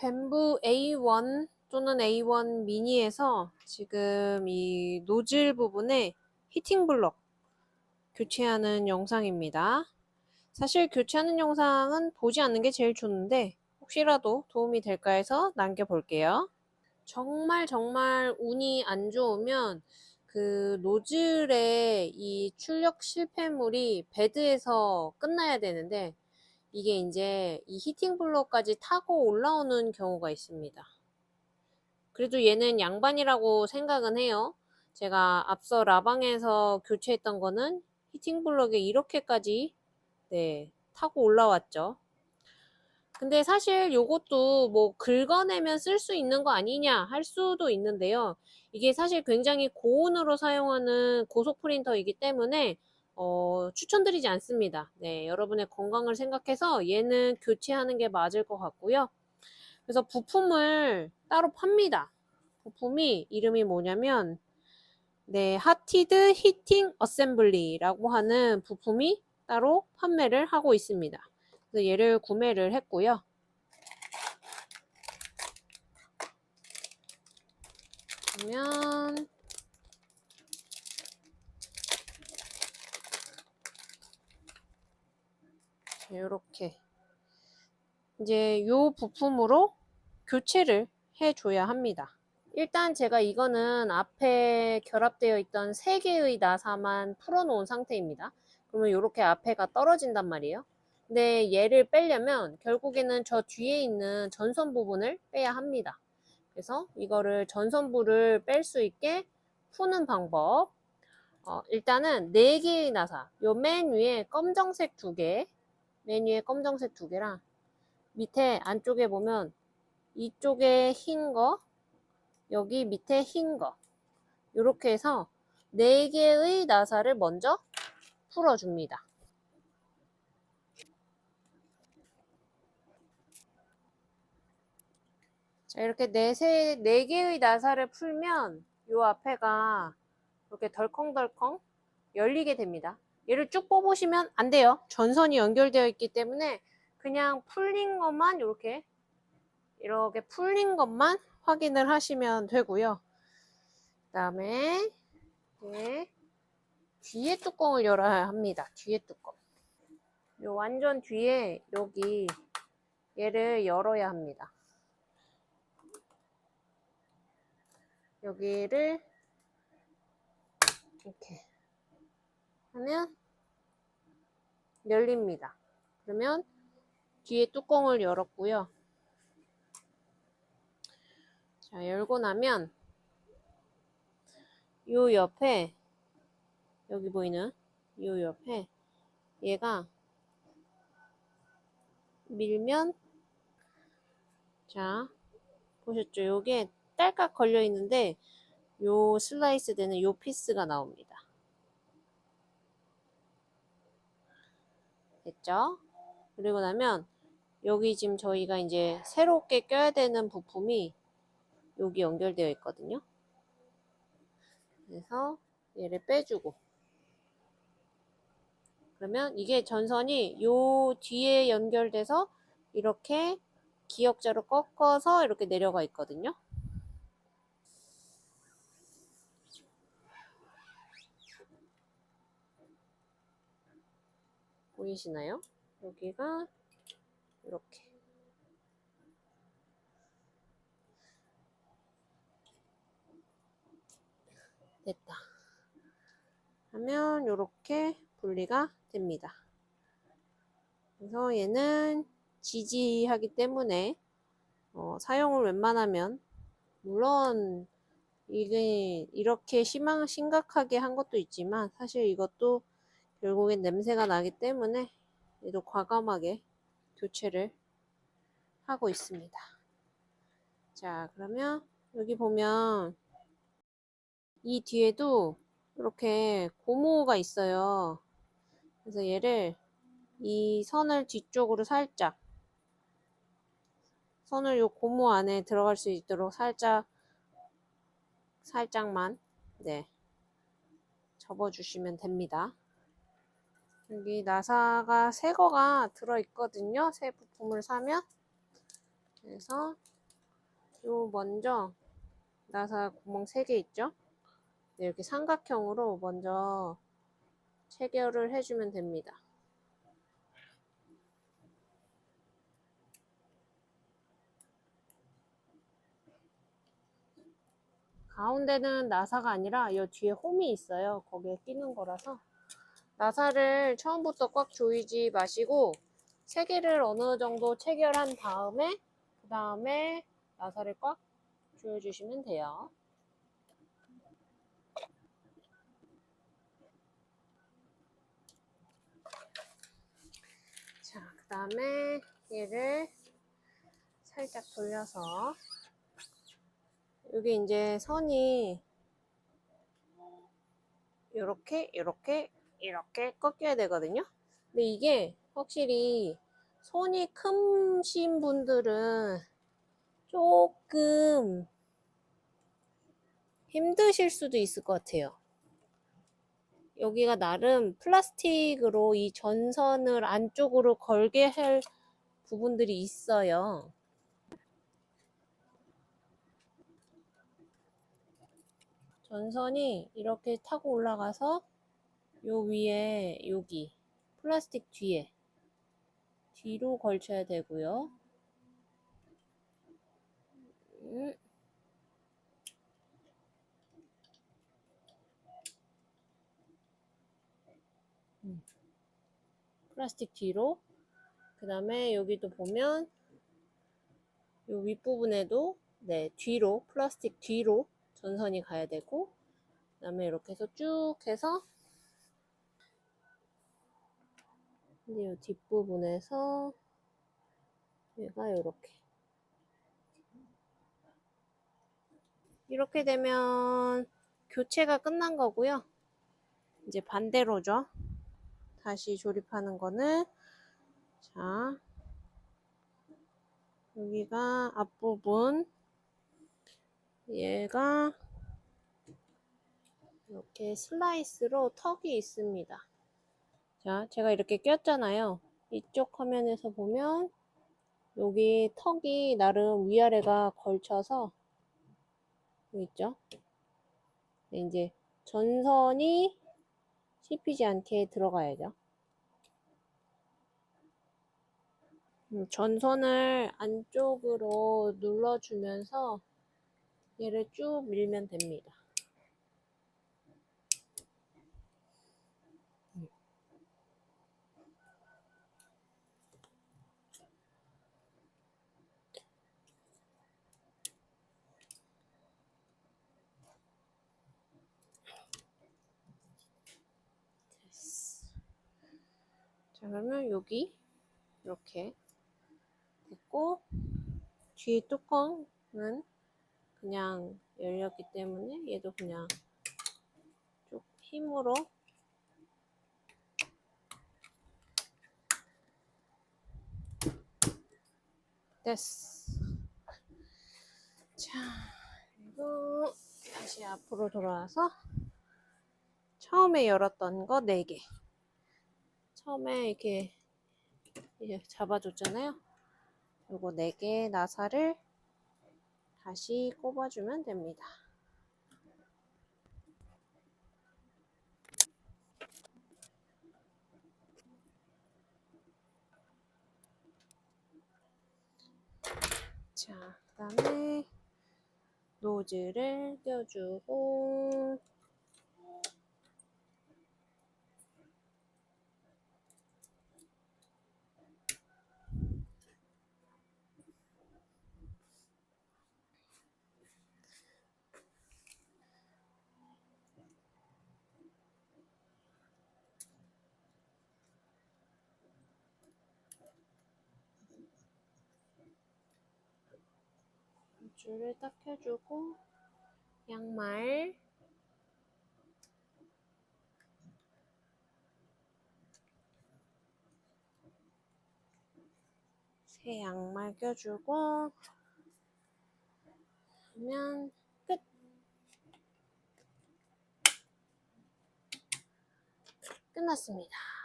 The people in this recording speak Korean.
뱀부 A1 또는 A1 미니에서 지금 이 노즐 부분에 히팅 블럭 교체하는 영상입니다. 사실 교체하는 영상은 보지 않는 게 제일 좋은데 혹시라도 도움이 될까 해서 남겨볼게요. 정말 정말 운이 안 좋으면 그 노즐의 이 출력 실패물이 베드에서 끝나야 되는데 이게 이제 이 히팅 블록까지 타고 올라오는 경우가 있습니다. 그래도 얘는 양반이라고 생각은 해요. 제가 앞서 라방에서 교체했던 거는 히팅 블록에 이렇게까지 네, 타고 올라왔죠. 근데 사실 요것도 뭐 긁어내면 쓸 수 있는 거 아니냐 할 수도 있는데요. 이게 사실 굉장히 고온으로 사용하는 고속 프린터이기 때문에 어, 추천드리지 않습니다. 네, 여러분의 건강을 생각해서 얘는 교체하는 게 맞을 것 같고요. 그래서 부품을 따로 팝니다. 부품이 이름이 뭐냐면 네, 하티드 히팅 어셈블리라고 하는 부품이 따로 판매를 하고 있습니다. 그래서 얘를 구매를 했고요. 그러면 이렇게 이제 요 부품으로 교체를 해줘야 합니다. 일단 제가 이거는 앞에 결합되어 있던 3개의 나사만 풀어놓은 상태입니다. 그러면 이렇게 앞에가 떨어진단 말이에요. 근데 얘를 빼려면 결국에는 저 뒤에 있는 전선 부분을 빼야 합니다. 그래서 이거를 전선부를 뺄 수 있게 푸는 방법. 어, 일단은 4개의 나사. 요 맨 위에 검정색 2개. 맨 위에 검정색 2개랑 밑에 안쪽에 보면 이쪽에 흰 거, 여기 밑에 흰 거. 이렇게 해서 4개의 나사를 먼저 풀어줍니다. 자, 이렇게 네, 세, 네 개의 나사를 풀면 요 앞에가 이렇게 덜컹덜컹 열리게 됩니다. 얘를 쭉 뽑으시면 안 돼요. 전선이 연결되어 있기 때문에 그냥 풀린 것만 이렇게 이렇게 풀린 것만 확인을 하시면 되고요. 그 다음에 네, 뒤에 뚜껑을 열어야 합니다. 뒤에 뚜껑. 요 완전 뒤에 여기 얘를 열어야 합니다. 여기를 이렇게 하면 열립니다. 그러면 뒤에 뚜껑을 열었고요. 자, 열고 나면 요 옆에 여기 보이는 요 옆에 얘가 밀면 자 보셨죠? 요게 딸깍 걸려 있는데 요 슬라이스 되는 요 피스가 나옵니다. 됐죠? 그리고 나면 여기 지금 저희가 이제 새롭게 껴야 되는 부품이 여기 연결되어 있거든요. 그래서 얘를 빼주고 그러면 이게 전선이 요 뒤에 연결돼서 이렇게 기역자로 꺾어서 이렇게 내려가 있거든요. 보이시나요? 여기가 이렇게 됐다. 하면 이렇게 분리가 됩니다. 그래서 얘는 지지하기 때문에 어, 사용을 웬만하면 물론 이게 이렇게 심한 심각하게 한 것도 있지만 사실 이것도 결국엔 냄새가 나기 때문에 얘도 과감하게 교체를 하고 있습니다. 자 그러면 여기 보면 이 뒤에도 이렇게 고무가 있어요. 그래서 얘를 이 선을 뒤쪽으로 살짝 선을 요 고무 안에 들어갈 수 있도록 살짝 살짝만 네 접어주시면 됩니다. 여기 나사가 새 거가 들어 있거든요. 새 부품을 사면 그래서 요 먼저 나사 구멍 3개 있죠? 네, 이렇게 삼각형으로 먼저 체결을 해주면 됩니다. 가운데는 나사가 아니라 이 뒤에 홈이 있어요. 거기에 끼는 거라서 나사를 처음부터 꽉 조이지 마시고 세 개를 어느 정도 체결한 다음에 그 다음에 나사를 꽉 조여주시면 돼요. 자, 그 다음에 얘를 살짝 돌려서 여기 이제 선이 이렇게 이렇게 이렇게 꺾여야 되거든요. 근데 이게 확실히 손이 크신 분들은 조금 힘드실 수도 있을 것 같아요. 여기가 나름 플라스틱으로 이 전선을 안쪽으로 걸게 할 부분들이 있어요. 전선이 이렇게 타고 올라가서 요 위에 여기 플라스틱 뒤에 뒤로 걸쳐야 되고요. 음. 음. 플라스틱 뒤로 그 다음에 여기도 보면 요 윗부분에도 네 뒤로 플라스틱 뒤로 전선이 가야 되고 그 다음에 이렇게 해서 쭉 해서 근데 이 뒷부분에서 얘가 이렇게 이렇게 되면 교체가 끝난 거고요. 이제 반대로죠. 다시 조립하는 거는 자 여기가 앞부분 얘가 이렇게 슬라이스로 턱이 있습니다. 자, 제가 이렇게 꼈잖아요. 이쪽 화면에서 보면 여기 턱이 나름 위아래가 걸쳐서 있죠? 네, 이제 전선이 씹히지 않게 들어가야죠. 음, 전선을 안쪽으로 눌러주면서 얘를 쭉 밀면 됩니다. 됐어. 자, 그러면 여기 이렇게 됐고 뒤에 뚜껑은 그냥 열렸기 때문에 얘도 그냥 쭉 힘으로 됐어. 자, 그리고 다시 앞으로 돌아와서 처음에 열었던 거 4개. 처음에 이렇게 잡아줬잖아요. 요거 4개 나사를 다시 꼽아주면 됩니다. 자, 그 다음에 노즐을 껴주고 줄을 딱 펴주고 양말 새 양말 껴주고 하면 끝 끝났습니다.